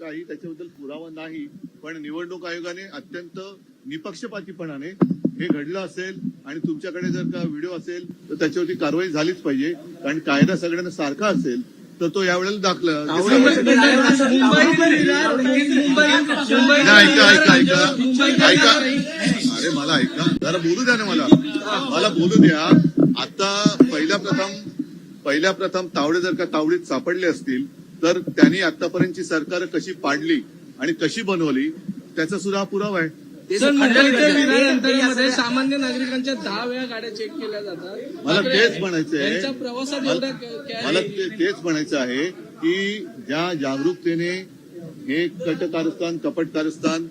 काही त्याच्याबद्दल पुरावा नाही पण निवडणूक आयोगाने अत्यंत निपक्षपातीपणाने हे घडलं असेल आणि तुमच्याकडे जर का व्हिडिओ असेल तर त्याच्यावरती कारवाई झालीच पाहिजे. कारण कायदा सगळ्यांना सारखा असेल तर तो यावेळेला दाखला ऐका ऐका ऐका ऐका. अरे मला ऐका. जरा बोलू द्या ना मला. मला बोलू द्या. आता पहिल्या प्रथम पहिल्या प्रथम तावडे जर का तावडीत सापडले असतील तर त्यांनी आतापर्यंतची सरकार कशी पाडली आणि कशी बनवली त्याचा सुद्धा हा पुरावा आहे. सामान्य नागरिकांच्या दहा वेळा गाड्या चेक केल्या जातात. मला तेच यांच्या प्रवासात मला तेच म्हणायचं आहे की ज्या जागरूकतेने हे कट कारस्थान कपट कारस्थान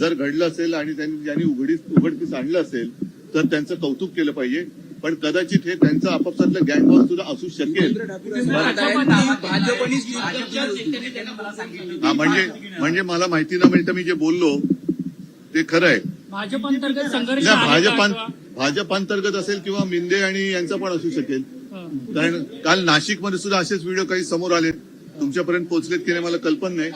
जर घडलं असेल आणि त्यांनी ज्यांनी उघडीस उघडकीस आणलं असेल तर त्यांचं कौतुक केलं पाहिजे. पण कदाचित हे त्यांचं आपापसातलं गँगवॉर सुद्धा असू शकेल. हा म्हणजे म्हणजे मला माहिती न मिळतं मी जे बोललो ते खरं आहे. भाजप भाजपां अंतर्गत असेल किंवा मिंदे आणि यांचा पण असू शकेल. कारण काल नाशिकमध्ये सुद्धा असेच व्हिडिओ काही समोर आले. तुमच्यापर्यंत पोहोचलेत की नाही मला कल्पना नाही.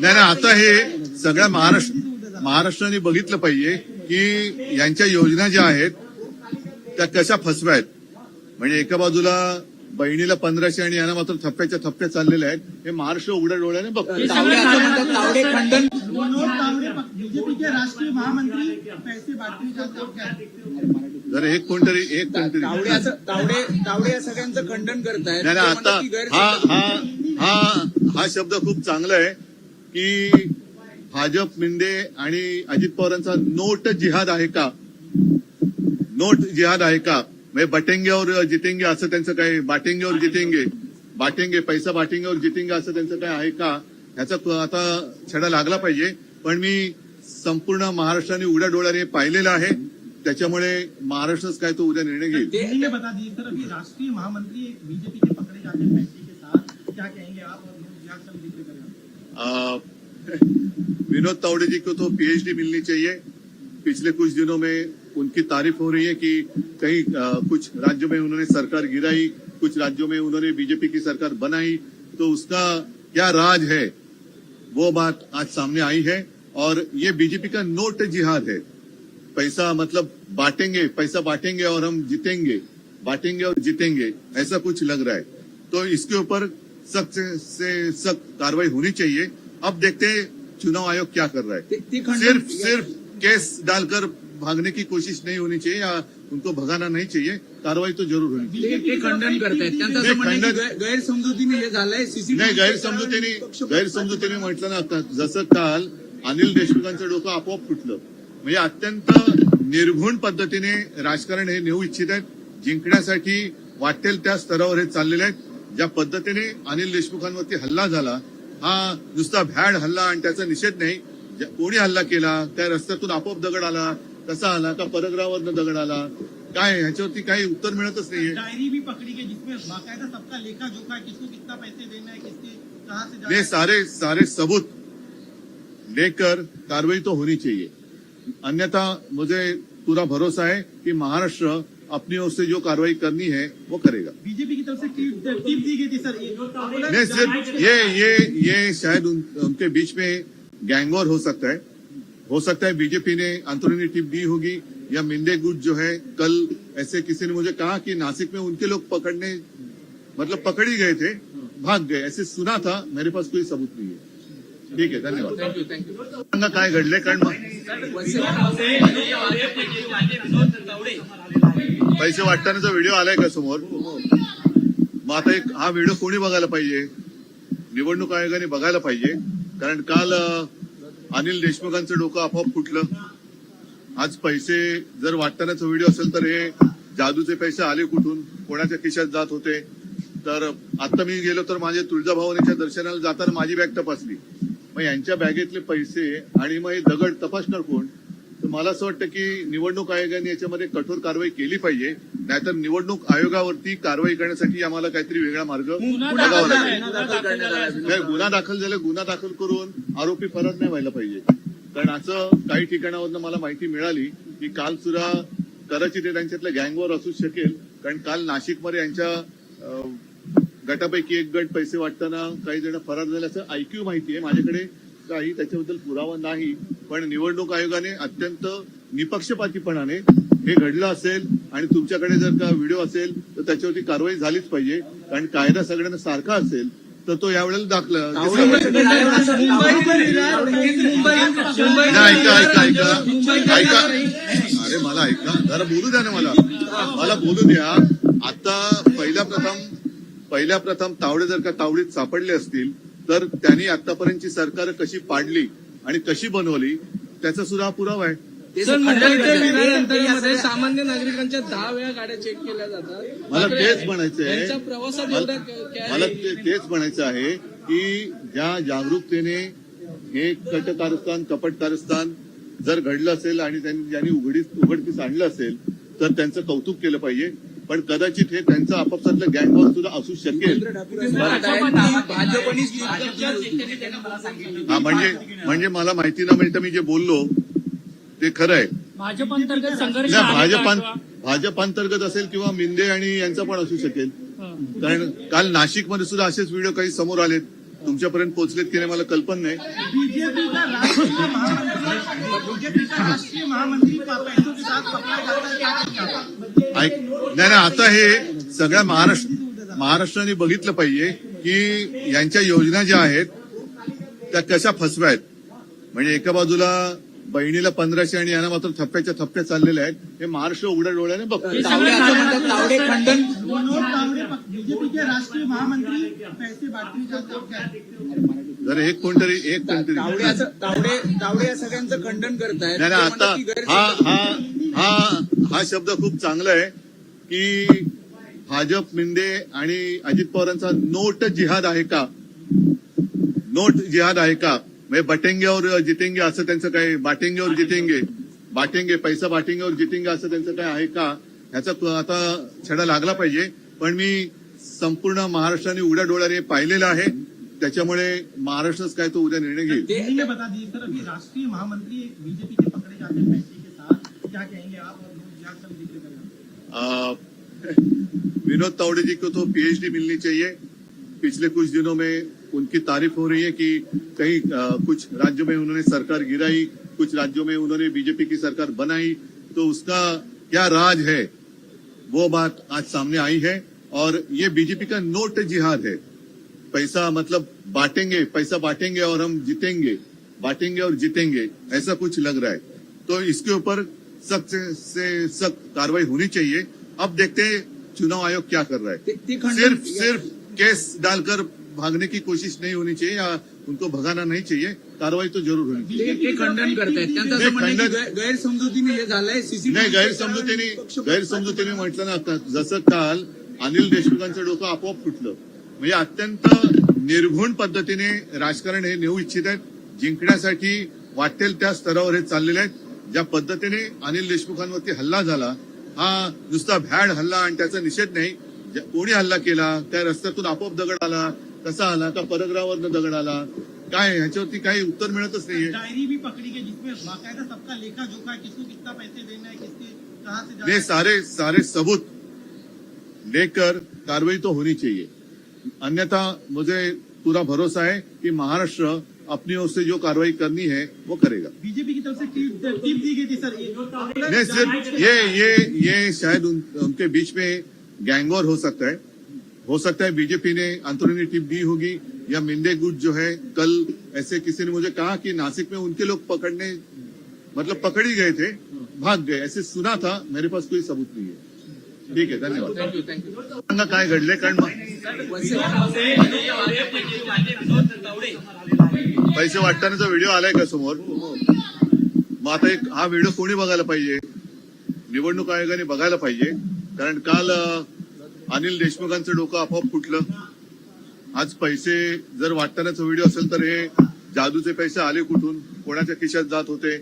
नाही आता हे सगळ्या महाराष्ट्र महाराष्ट्राने बघितलं पाहिजे की यांच्या योजना ज्या आहेत त्या कशा फसव्या आहेत म्हणजे एका बाजूला बहिणीला पंधराशे आणि यांना मात्र थप्प्याच्या थप्प्या चाललेल्या आहेत. हे महाराष्ट्र उघड्या डोळ्याने बघतो जर एक कोणतरी एक कोणतरी तावडे असं तावडे तावडे या सगळ्यांचं खंडन करत नाही, आता हा हा हा हा शब्द खूप चांगला आहे की भाजप मिंदे आणि अजित पवारांचा नोट जिहाद आहे का? नोट जिहाद आहे का? बटेंगे और जितेंगे असं त्यांचं काय बाटेंगे और जितेंगे. बाटेंगे पैसा बाटेंगे और जितेंगे असं त्यांचं काय आहे का? ह्याचा आता छडा लागला पाहिजे. पण मी संपूर्ण महाराष्ट्राने उघड्या डोळ्याने पाहिलेलं आहे. त्याच्यामुळे महाराष्ट्रच काय तो उद्या निर्णय घेईल. राष्ट्रीय महामंत्री एक बीजेपी के पकड़े जाते हैं पैसे के साथ। क्या कहेंगे आप और विराट का भी जिक्र करें आ, विनोद तावड़े जी को तो पीएचडी मिलनी चाहिए। पिछले कुछ दिनों में उनकी तारीफ़ हो रही है कि कहीं कुछ राज्यों में उन्होंने सरकार गिराई कुछ राज्यों में उन्होंने बीजेपी की सरकार बनाई तो उसका क्या राज है? वो बात आज सामने आई है और ये बीजेपी का नोट जिहाद है। पैसा मतलब बांटेंगे पैसा बांटेंगे और हम जीतेंगे बांटेंगे और जीतेंगे ऐसा कुछ लग रहा है। तो इसके ऊपर सख्त से, सख्त कार्रवाई होनी चाहिए। अब देखते हैं चुनाव आयोग क्या कर रहा है। सिर्फ़ सिर्फ़ केस डालकर भागने की कोशिश नहीं होनी चाहिए या उनको भगाना नहीं चाहिए कार्रवाई तो जरूर होनी चाहिए। खंडन करतायत गैरसमजुतीने हे झालंय नाही गैरसमजुतीने गैरसमजुतीने म्हटलं ना जसं काल अनिल देशमुखांचं डोकं आपोआप फुटलं. म्हणजे अत्यंत निर्घुण पद्धतीने राजकारण हे नेऊ इच्छित आहेत. जिंकण्यासाठी वाटेल त्या स्तरावर हे चाललेले आहेत. ज्या पद्धतीने अनिल देशमुखांवरती हल्ला झाला हा नुसता भॅड हल्ला आणि त्याचा निषेध नाही. कोणी हल्ला केला त्या रस्त्यातून आपोआप दगड आला. कसा आला? का परग्रावरनं दगड आला. काय ह्याच्यावरती काही उत्तर मिळतच नाहीये. डायरी भी पकड़ी गई जिसमें बाकायदा सबका लेखा जोखा है किसको कितना पैसे देना है किसके कहाँ से जाना ये है। सारे सारे सबूत लेकर कार्रवाई तो होनी चाहिए। अन्यथा मुझे पूरा भरोसा है कि महाराष्ट्र अपनी ओर से जो कार्रवाई करनी है वो करेगा। बीजेपी की तरफ़ से टिप टिप दी गई थी सर ये नहीं सिर्फ़ ये ये ये शायद उन, उनके बीच में गैंगवॉर हो सकता है। हो सकता है बीजेपी ने अंतरुणी टिप दी होगी या मिंदे गुट जो है कल ऐसे किसी ने मुझे कहा कि नासिक में उनके लोग पकड़ने मतलब पकड़ ही गए थे भाग गए। ऐसे सुना था मेरे पास कोई सबूत नहीं है। ठीक आहे धन्यवाद। सांगा काय घडले कारण पैसे वाटतानाचा व्हिडिओ आलाय का समोर? मग आता एक हा व्हिडिओ कोणी बघायला पाहिजे? निवडणूक आयोगाने बघायला पाहिजे. कारण काल अनिल देशमुखांचं डोकं आपोआप फुटलं. आज पैसे जर वाटतानाचा व्हिडिओ असेल तर हे जादूचे पैसे आले कुठून? कोणाच्या खिशात जात होते? तर आता मी गेलो तर माझे तुळजाभवानीच्या दर्शनाला जाताना माझी बॅग तपासली. मग यांच्या बॅगेतले पैसे आणि मग हे दगड तपासणार कोण? तर मला असं वाटतं की निवडणूक आयोगाने याच्यामध्ये कठोर कारवाई केली पाहिजे. नाहीतर निवडणूक आयोगावरती कारवाई करण्यासाठी आम्हाला काहीतरी वेगळा मार्ग गुन्हा बघावा दाखल लागेल. झालाय, गुन्हा दाखल झालाय. नाही गुन्हा दाखल झाला गुन्हा दाखल करून आरोपी फरार नाही व्हायला पाहिजे. कारण असं काही ठिकाणावरनं मला माहिती मिळाली की काल सुद्धा कदाचित ते त्यांच्यातल्या गँगवर असू शकेल. कारण काल नाशिकमध्ये यांच्या गटापैकी एक गट पैसे वाटताना काही जण फरार झाल्याचं ऐक्यू माहिती आहे. माझ्याकडे काही त्याच्याबद्दल पुरावा नाही. पण निवडणूक आयोगाने अत्यंत निपक्षपातीपणाने हे घडलं असेल आणि तुमच्याकडे जर का व्हिडिओ असेल तर त्याच्यावरती कारवाई झालीच पाहिजे कारण कायदा सगळ्यांना सारखा असेल तर तो यावेळेला दाखला ऐका ऐका ऐका ऐका अरे मला ऐका जरा बोलू द्या ना मला मला बोलू द्या आता पहिल्या प्रथम पहिल्या प्रथम तावडे जर का तावडीत सापडले असतील तर त्यांनी आतापर्यंतची सरकार कशी पाडली आणि कशी बनवली त्याचा सुद्धा हा पुरावा आहे सर अंतरामध्ये सामान्य नागरिकांच्या दहा वेळा गाड्या चेक केल्या जातात. मला तेच म्हणायचं आहे. प्रवासात मला एवढा क- मला काय- ते- तेच म्हणायचं आहे की ज्या जागरूकतेने हे कट कारस्थान कपट कारस्थान जर घडलं असेल आणि त्यांनी ज्यांनी उघडीस उघडकीस आणलं असेल तर त्यांचं कौतुक केलं पाहिजे. पण कदाचित हे त्यांचं आपापसातलं गँगवॉर सुद्धा असू शकेल. हा म्हणजे म्हणजे मला माहिती न मिळतं मी जे बोललो ते खरं आहे. भाजप अंतर्गत संघर्ष नाही, आहे का भाजपां किंवा- भाजप अंतर्गत असेल किंवा मिंदे आणि यांचा पण असू शकेल. कारण काल नाशिकमध्ये सुद्धा असेच व्हिडिओ काही समोर आलेत. तुमच्यापर्यंत पोहोचलेत की नाही मला कल्पना नाही. है हैं नाही नाही आता हे सगळ्या महाराष्ट्र महाराष्ट्राने बघितलं पाहिजे की यांच्या योजना ज्या आहेत त्या कशा फसव्या आहेत म्हणजे एका बाजूला बहिणीला पंधराशे आणि यांना मात्र थप्प्याच्या थप्प्या चाललेल्या आहेत. हे महाराष्ट्र उघड्या डोळ्याने बघतो तावडे असं म्हणतात तावडे खंडन. मनोज तावडे बीजेपी के राष्ट्रीय महामंत्री पैसे बांटने जाते हैं क्या जर एक कोणतरी एक तावडे कोणतरी असं तावडे तावडे या सगळ्यांचं खंडन करतायत. नाही ते नाही, म्हणतात आता हा हा हा हा शब्द खूप चांगला आहे की भाजप मिंदे आणि अजित पवारांचा नोट जिहाद आहे का? नोट जिहाद आहे का? म्हणजे बटेंगे और जितेंगे असं त्यांचं काय बाटेंगे और जितेंगे बाटेंगे पैसा बाटेंगे और जितेंगे असं त्यांचं काय आहे का? ह्याचा आता छडा लागला पाहिजे. पण मी संपूर्ण महाराष्ट्राने उघड्या डोळ्याने पाहिलेलं आहे. त्याच्यामुळे महाराष्ट्रच काय तो उद्या निर्णय घेईल. दिल्ली में बता दीजिए सर अभी राष्ट्रीय महामंत्री बीजेपी के पकड़े जाते हैं पैसे के साथ. क्या कहेंगे आप और लोग? क्या सब जिक्र करेंगे आ, विनोद तावड़े जी को तो पीएचडी मिलनी चाहिए। पिछले कुछ दिनों में उनकी तारीफ़ हो रही है कि कहीं कुछ राज्यों में उन्होंने सरकार गिराई कुछ राज्यों में उन्होंने बीजेपी की सरकार बनाई तो उसका क्या राज है? वो बात आज सामने आई है और ये बीजेपी का नोट जिहाद है। पैसा मतलब बांटेंगे पैसा बांटेंगे और हम जीतेंगे बांटेंगे और जीतेंगे ऐसा कुछ लग रहा है। तो इसके ऊपर सख्त से, सख्त कार्रवाई होनी चाहिए। अब देखते हैं चुनाव आयोग क्या कर रहा है। सिर्फ़ सिर्फ़ केस डालकर भागने की कोशिश नहीं होनी चाहिए या उनको भगाना नहीं चाहिए कार्रवाई तो जरूर होनी चाहिए। खंडन करतायत त्यांचं गैरसमजुतीने हे झालंय नाही गैरसमजुतीने गैरसमजुतीने म्हटलं ना आता जसं काल अनिल देशमुखांचं डोकं आपोआप फुटलं. म्हणजे अत्यंत निर्घुण पद्धतीने राजकारण हे नेऊ इच्छित आहेत जिंकण्यासाठी वाटेल त्या स्तरावर हे चाललेले आहेत. ज्या पद्धतीने अनिल देशमुखांवरती हल्ला झाला हा नुसता भॅड हल्ला आणि त्याचा निषेध नाही. कोणी हल्ला केला त्या रस्त्यातून आपोआप दगड आला कसा आला? का परग्रावरनं दगड आला? काय ह्याच्यावरती काही उत्तर मिळतच नाहीये. डायरी भी पकड़ी गई जिसमें बाकायदा सबका लेखा जोखा है किसको कितना पैसे देना है किसके कहाँ से जाना ये है। सारे सारे सबूत लेकर कार्रवाई तो होनी चाहिए। अन्यथा मुझे पूरा भरोसा है कि महाराष्ट्र अपनी ओर से जो कार्रवाई करनी है वो करेगा। बीजेपी की तरफ़ से टिप टिप दी गई थी सर ये नहीं सिर्फ़ ये ये ये शायद उन, उनके बीच में गैंगवॉर हो सकता है। हो सकता है बीजेपी ने अंतरुणी टिप दी होगी या मिंदे गुट जो है कल ऐसे किसी ने मुझे कहा कि नासिक में उनके लोग पकड़ने मतलब पकड़ ही गए थे भाग गए। ऐसे सुना था मेरे पास कोई सबूत नहीं है। ठीक आहे धन्यवाद। थँक्यू थँक्यू सांगा काय घडले कारण पैसे वाटतानाचा व्हिडिओ आलाय का समोर? मग आता एक हा व्हिडिओ कोणी बघायला पाहिजे? निवडणूक आयोगाने बघायला पाहिजे. कारण काल अनिल देशमुखांचं डोकं आपोआप फुटलं. आज पैसे जर वाटतानाचा व्हिडिओ असेल तर हे जादूचे पैसे आले कुठून? कोणाच्या खिशात जात होते?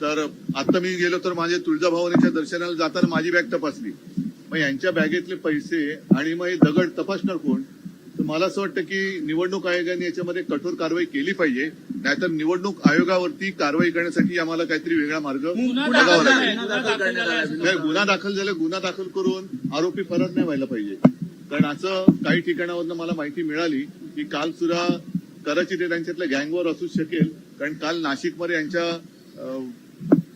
तर आता मी गेलो तर माझे तुळजाभवानीच्या दर्शनाला जाताना माझी बॅग तपासली. मग यांच्या बॅगेतले पैसे आणि मग हे दगड तपासणार कोण? तर मला असं वाटतं की निवडणूक आयोगाने याच्यामध्ये कठोर कारवाई केली पाहिजे. नाहीतर निवडणूक आयोगावरती कारवाई करण्यासाठी आम्हाला काहीतरी वेगळा मार्ग गुन्हा बघावा दाखल लागेल गुन्हा झाला गुन्हा दाखल करून आरोपी फरार नाही व्हायला पाहिजे. कारण असं काही ठिकाणावरनं मला माहिती मिळाली की काल सुद्धा कदाचित त्यांच्यातल्या गँगवर असू शकेल. कारण काल नाशिकमध्ये यांच्या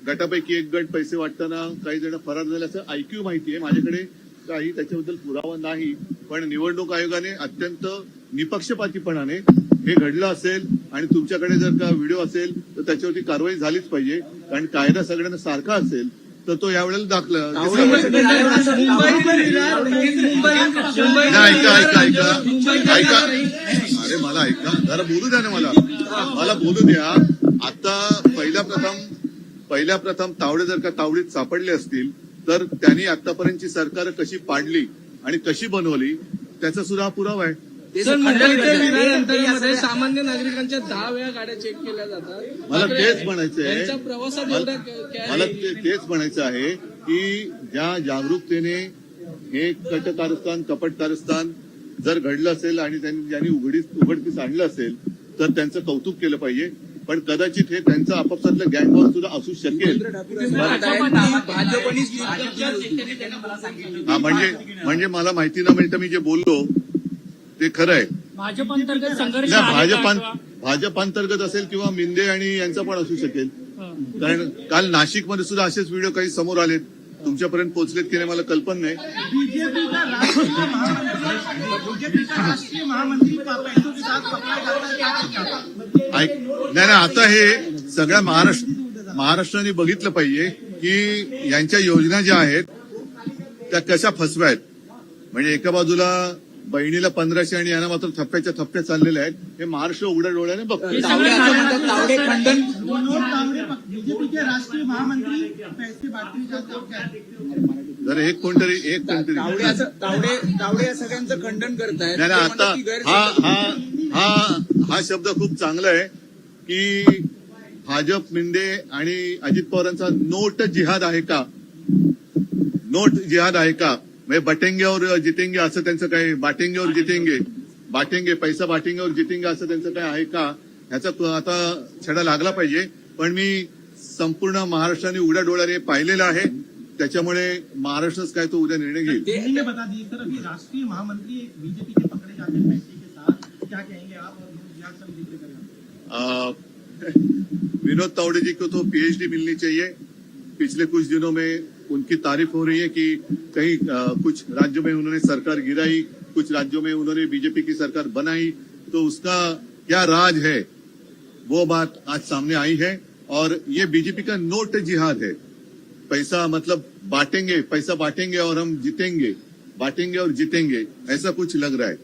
गटापैकी एक गट पैसे वाटताना काही जण फरार झाले असं ऐक्यू माहिती आहे. माझ्याकडे काही त्याच्याबद्दल पुरावा नाही. पण निवडणूक आयोगाने अत्यंत निपक्षपातीपणाने हे घडलं असेल. आणि तुमच्याकडे जर का व्हिडिओ असेल तर त्याच्यावरती कारवाई झालीच पाहिजे. कारण कायदा सगळ्यांना सारखा असेल तर तो यावेळेला दाखला नाही, ऐका ऐका ऐका. ऐका. अरे मला ऐका. जरा बोलू द्या ना मला. मला बोलू द्या. आता पहिल्या प्रथम पहिल्या प्रथम तावडे जर का तावडीत सापडले असतील तर त्यांनी आतापर्यंतची सरकार कशी पाडली आणि कशी बनवली त्याचा सुद्धा पुरावा आहे. सर सामान्य नागरिकांच्या दहा वेळा गाड्या चेक केल्या जातात. मला तेच म्हणायचं आहे. प्रवासात मला तेच म्हणायचं आहे की ज्या जागरूकतेने हे कट कारस्थान कपट कारस्थान जर घडलं असेल आणि त्यांनी ज्यांनी उघडीस उघडकीस आणलं असेल तर त्यांचं कौतुक केलं पाहिजे. पण कदाचित हे त्यांचं आपापसातलं गँगवॉर सुद्धा असू शकेल. हा म्हणजे म्हणजे मला माहिती न मिळतं मी जे बोललो ते खरं आहे. भाजप अंतर्गत संघर्ष नाही आहे का भाजपां किंवा- भाजप अंतर्गत असेल किंवा मिंदे आणि यांचा पण असू शकेल. कारण काल नाशिकमध्ये सुद्धा असेच व्हिडिओ काही समोर आलेत. तुमच्यापर्यंत पोहोचलेत की नाही मला कल्पना है नाही नाही आता हे सगळ्या महाराष्ट्र महाराष्ट्राने बघितलं पाहिजे की यांच्या योजना ज्या आहेत त्या कशा फसव्या आहेत म्हणजे एका बाजूला बहिणीला पंधराशे आणि यांना मात्र थप्प्याच्या थप्प्या चाललेल्या आहेत. हे महाराष्ट्र उघड्या डोळ्याने बघतो तावडे असं म्हणतात तावडे खंडन. मनोज तावड़े बीजेपी के राष्ट्रीय महामंत्री पैसे बांटने जाते हो क्या जर एक कोणतरी एक कोणतरी तावडे या सगळ्यांचं खंडन करतायत. नाही ते नाही, म्हणतात आता हा हा हा हा शब्द खूप चांगला आहे की भाजप मिंदे आणि अजित पवारांचा नोट जिहाद आहे का? नोट जिहाद आहे का? म्हणजे बटेंगे और जितेंगे असं त्यांचं काय बाटेंगे और जितेंगे बाटेंगे पैसा बाटेंगे और जितेंगे असं त्यांचं काय आहे का? ह्याचा आता छडा लागला पाहिजे. पण मी संपूर्ण महाराष्ट्राने उघड्या डोळ्याने पाहिलेलं आहे. त्याच्यामुळे महाराष्ट्रच काय तो उद्या निर्णय घेईल. राष्ट्रीय महामंत्री एक बीजेपी के पकड़े जाते हैं पैसे के साथ. क्या कहेंगे आप और गुजरात का भी जिक्र करें आ, विनोद तावड़े जी को तो पीएचडी मिलनी चाहिए। पिछले कुछ दिनों में उनकी तारीफ़ हो रही है कि कहीं कुछ राज्यों में उन्होंने सरकार गिराई कुछ राज्यों में उन्होंने बीजेपी की सरकार बनाई तो उसका क्या राज है? वो बात आज सामने आई है और ये बीजेपी का नोट जिहाद है। पैसा मतलब बांटेंगे पैसा बांटेंगे और हम जीतेंगे बांटेंगे और जीतेंगे ऐसा कुछ लग रहा है।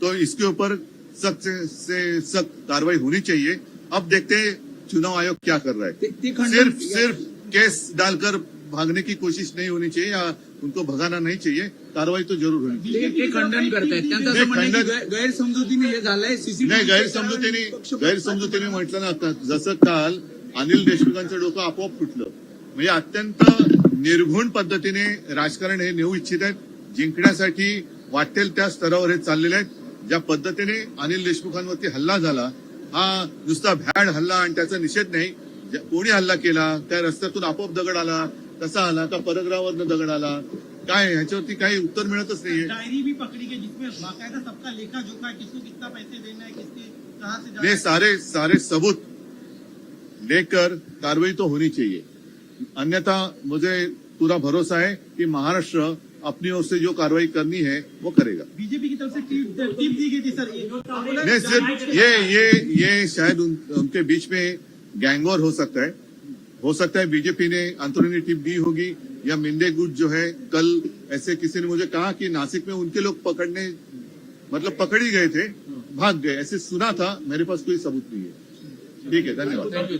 तो इसके ऊपर सख्त से, सख्त कार्रवाई होनी चाहिए। अब देखते हैं चुनाव आयोग क्या कर रहा है। सिर्फ़ सिर्फ़ केस डालकर भागने की कोशिश नहीं होनी चाहिए या उनको भगाना नहीं चाहिए कार्रवाई तो जरूर होनी चाहिए। खंडन करतायत गैरसमजुतीने हे झालंय नाही गैरसमजुतीने गैरसमजुतीने म्हटलं ना आता जसं काल अनिल देशमुखांचं डोकं आपोआप फुटलं. म्हणजे अत्यंत निर्घुण पद्धतीने राजकारण हे नेऊ इच्छित आहेत. जिंकण्यासाठी वाटेल त्या स्तरावर हे चाललेले आहेत. ज्या पद्धतीने अनिल देशमुखांवरती हल्ला झाला हा नुसता भॅड हल्ला आणि त्याचा निषेध नाही. ज्या- कोणी हल्ला केला त्या रस्त्यातून आपोआप दगड आला कसा आला का परग्रावरनं दगड आला? काय ह्याच्यावरती काही उत्तर मिळतच नाहीये. डायरी भी पकड़ी गई जिसमें बाकायदा सबका लेखा जोखा है किसको कितना पैसे देना है किसके कहाँ से ये सारे सारे सबूत लेकर कार्रवाई तो होनी चाहिए। अन्यथा मुझे पूरा भरोसा है कि महाराष्ट्र अपनी ओर से जो कार्रवाई करनी है वो करेगा। बीजेपी की तरफ़ से टीप टीप दी गई थी सर ये सिर्फ़ ये ये ये शायद उन, उनके बीच में गैंगवॉर हो सकता है। हो सकता है बीजेपी ने अंतरूनी टीम दी होगी या मिंदे गुट जो है कल ऐसे किसी ने मुझे कहा कि नासिक में उनके लोग पकड़ने मतलब पकड़ ही गए थे, भाग गए। ऐसे सुना था, मेरे पास कोई सबूत नहीं है। ठीक है, धन्यवाद।